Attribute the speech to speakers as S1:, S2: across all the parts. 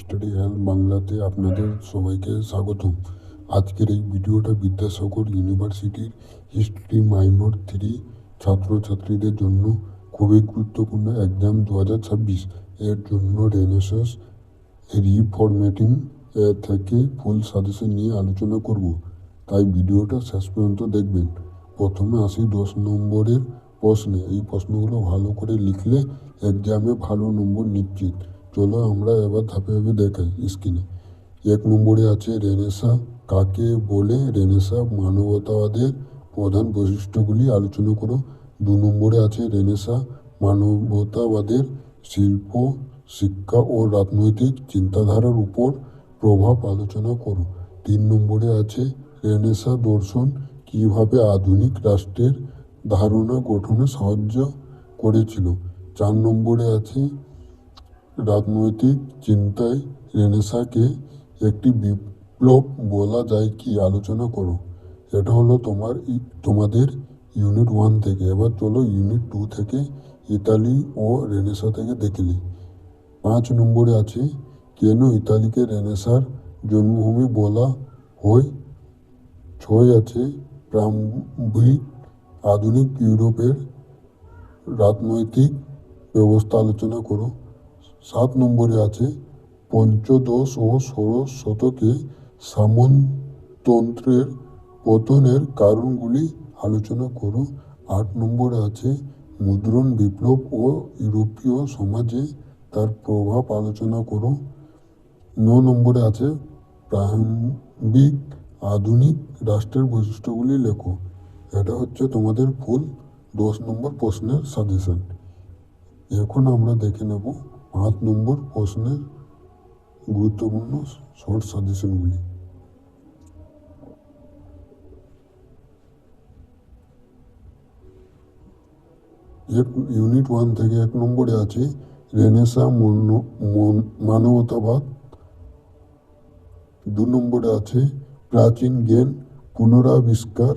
S1: Study help বাংলাতে আপনাদের সবাইকে স্বাগতম। আজকের এই ভিডিওটা বিদ্যাসাগর ইউনিভার্সিটির হিস্ট্রি মাইনর থ্রি ছাত্রছাত্রীদের জন্য খুবই গুরুত্বপূর্ণ এক্সাম দু হাজার ছাব্বিশ। এর জন্য রিফরম্যাটিং থেকে ফুল সাজেশন নিয়ে আলোচনা করব। তাই ভিডিওটা শেষ পর্যন্ত দেখবেন। প্রথমে আসি দশ নম্বরের প্রশ্নে। এই প্রশ্নগুলো ভালো করে লিখলে এক্সামে ভালো নম্বর নিশ্চিত। চলো আমরা এবার ধাপে ধাপে দেখাই স্ক্রিনে এক নম্বরে আছে রেনেসা কাকে বলে রেনেসা মানবতাবাদের প্রধান বৈশিষ্ট্যগুলি আলোচনা করো। দু নম্বরে আছে রেনেসা মানবতাবাদের শিল্প, শিক্ষা ও রাজনৈতিক চিন্তাধারার উপর প্রভাব আলোচনা করো। তিন নম্বরে আছে রেনেসা দর্শন। কীভাবে আধুনিক রাষ্ট্রের ধারণা গঠনে সাহায্য করেছিল? চার নম্বরে আছে রাজনৈতিক চিন্তায় রেনেসাকে একটি বিপ্লব বলা যায় কি আলোচনা করো? এটা হলো তোমার তোমাদের ইউনিট ওয়ান থেকে। এবার চলো ইউনিট টু থেকে ইতালি ও রেনেসা থেকে দেখলি পাঁচ নম্বরে আছে, কেন ইতালিকে রেনেসার জন্মভূমি বলা হয়? ছয় আছে প্রারম্ভিক আধুনিক ইউরোপের রাজনৈতিক ব্যবস্থা আলোচনা করো। সাত নম্বরে আছে পঞ্চদশ ও ষোড়শ শতকে সামন্ততন্ত্রের পতনের কারণগুলি আলোচনা করো আট নম্বরে আছে মুদ্রণ বিপ্লব ও ইউরোপীয় সমাজে তার প্রভাব আলোচনা করো ন নম্বরে আছে প্রারম্ভিক আধুনিক রাষ্ট্রের বৈশিষ্ট্যগুলি লেখো। এটা হচ্ছে তোমাদের ফুল। দশ নম্বর প্রশ্নের সাজেশন এখন আমরা দেখে নেব পাঁচ নম্বর প্রশ্নের গুরুত্বপূর্ণ শর্ট সাজেশনগুলি। এক ইউনিট ওয়ান থেকে এক নম্বরে আছে রেনেসা মন- মন- মানবতাবাদ। দু নম্বরে আছে প্রাচীন জ্ঞান, পুনরাবিষ্কার।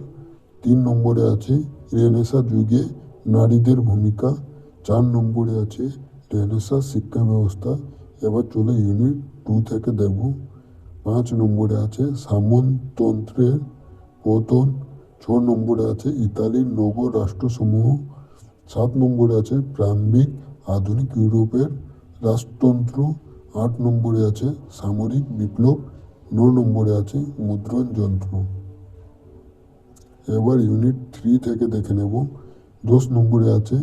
S1: তিন নম্বরে আছে রেনেসা যুগে নারীদের ভূমিকা। চার নম্বরে আছে রেনেসা শিক্ষা ব্যবস্থা, এবার চলে ইউনিট টু থেকে দেখব। পাঁচ নম্বরে আছে সামন্ততন্ত্রের পতন, ছ নম্বরে আছে ইতালির নগর রাষ্ট্রসমূহ, সাত নম্বরে আছে প্রারম্ভিক আধুনিক ইউরোপের রাজতন্ত্র, আট নম্বরে আছে সামরিক বিপ্লব, ন নম্বরে আছে মুদ্রণ যন্ত্র। এবার ইউনিট থ্রি থেকে দেখে নেব। দশ নম্বরে আছে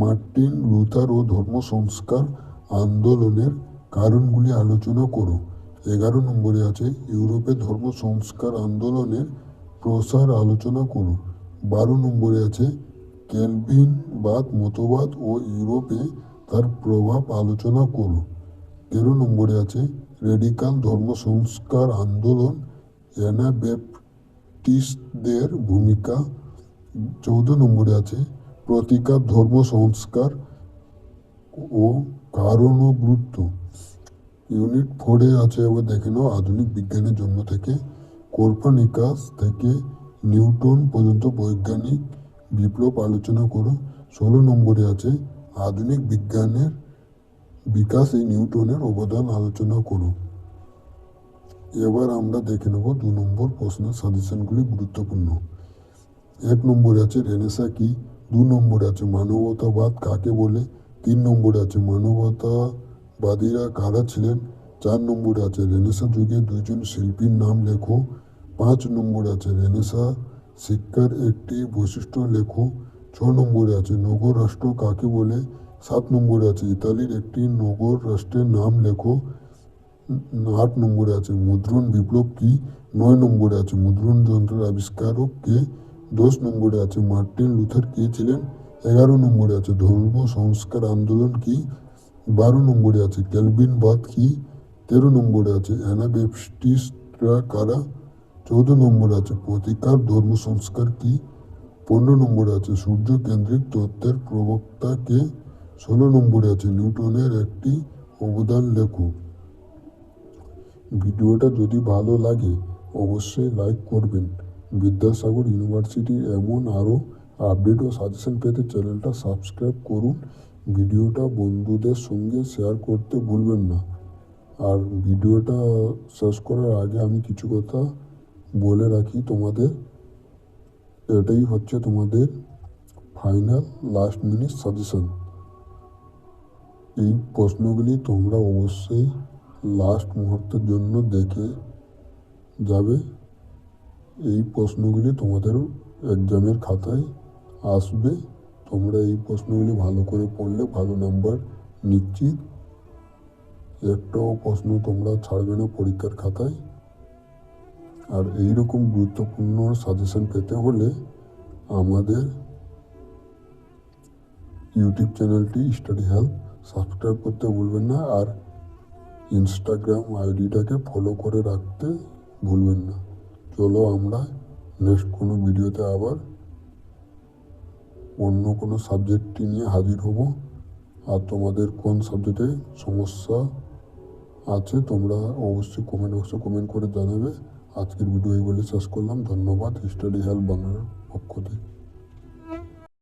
S1: মার্টিন লুথার ও ধর্ম সংস্কার আন্দোলনের কারণগুলি আলোচনা করো। এগারো নম্বরে আছে, ইউরোপে ধর্ম সংস্কার আন্দোলনের প্রসার আলোচনা করো। বারো নম্বরে আছে, কেলভিনবাদ মতবাদ ও ইউরোপে তার প্রভাব আলোচনা করো। তেরো নম্বরে আছে রেডিকাল ধর্ম সংস্কার আন্দোলন অ্যানাবেপটিস্টদের ভূমিকা। চৌদ্দ নম্বরে আছে প্রতিকার ধর্ম, সংস্কার ও কারণ ও গুরুত্ব ইউনিট ফোরে আছে, এবার দেখে নাও, আধুনিক বিজ্ঞানের জন্ম থেকে। কোরপানিকাস থেকে নিউটন পর্যন্ত বৈজ্ঞানিক বিপ্লব আলোচনা করো। ষোলো নম্বরে আছে, আধুনিক বিজ্ঞানের বিকাশ এই নিউটনের অবদান আলোচনা করো। এবার আমরা দেখে নেব দু নম্বর প্রশ্নের সাজেশনগুলি গুরুত্বপূর্ণ। এক নম্বরে আছে, রেনেসা কি দু নম্বর আছে মানবতাবাদ, কাকে বলে? তিন নম্বর আছে মানবতাবাদীরা কারা ছিলেন? চার নম্বর আছে রেনেসা যুগে দুইজন শিল্পীর নাম লেখো। পাঁচ নম্বর আছে রেনেসা শিক্ষার একটি বৈশিষ্ট্য লেখো। ছ নম্বরে আছে নগর রাষ্ট্র, কাকে বলে? সাত নম্বরে আছে ইতালির একটি নগর রাষ্ট্রের নাম লেখো। আট নম্বরে আছে মুদ্রণ বিপ্লব কি? নয় নম্বরে আছে মুদ্রণ যন্ত্রের আবিষ্কারক কে? দশ নম্বরে আছে মার্টিন লুথার কে ছিলেন? এগারো নম্বরে আছে ধর্ম, সংস্কার, আন্দোলন কি? বারো নম্বরে আছে ক্যালভিনবাদ কি? তেরো নম্বরে আছে অ্যানাবেপটিস্টরা কারা? চৌদ্দ নম্বরে আছে প্রতিকার, ধর্ম, সংস্কার কি? পনেরো নম্বরে আছে সূর্য কেন্দ্রিক তত্ত্বের প্রবক্তা কে? ষোলো নম্বরে আছে নিউটনের একটি অবদান লেখো। ভিডিওটা যদি ভালো লাগে, অবশ্যই লাইক করবেন। বিদ্যাসাগর ইউনিভার্সিটির এমন আরও আপডেট ও সাজেশন পেতে চ্যানেলটা সাবস্ক্রাইব করুন ভিডিওটা বন্ধুদের সঙ্গে শেয়ার করতে ভুলবেন না আর ভিডিওটা শেষ করার আগে আমি কিছু কথা বলে রাখি তোমাদের এটাই হচ্ছে তোমাদের ফাইনাল লাস্ট মিনিট সাজেশন এই প্রশ্নগুলি তোমরা অবশ্যই লাস্ট মুহূর্তের জন্য দেখে যাবে এই প্রশ্নগুলি তোমাদের এক্সামের খাতায় আসবে। তোমরা এই প্রশ্নগুলি ভালো করে পড়লে ভালো নাম্বার নিশ্চিত। একটাও প্রশ্ন তোমরা ছাড়বে না পরীক্ষার খাতায়। আর এই রকম গুরুত্বপূর্ণ সাজেশন পেতে হলে আমাদের ইউটিউব চ্যানেলটি স্টাডি হেল্প সাবস্ক্রাইব করতে ভুলবেন না। আর ইনস্টাগ্রাম আইডিটাকে ফলো করে রাখতে ভুলবেন না। চলো আমরা নেক্সট কোনো ভিডিওতে আবার অন্য কোনো সাবজেক্টটি নিয়ে হাজির হব। আর তোমাদের কোন সাবজেক্টে সমস্যা আছে তোমরা অবশ্যই কমেন্ট বক্সে কমেন্ট করে জানাবে। আজকের ভিডিও এই বলে শেষ করলাম। ধন্যবাদ। স্টাডি হেল্প বাংলার পক্ষ থেকে।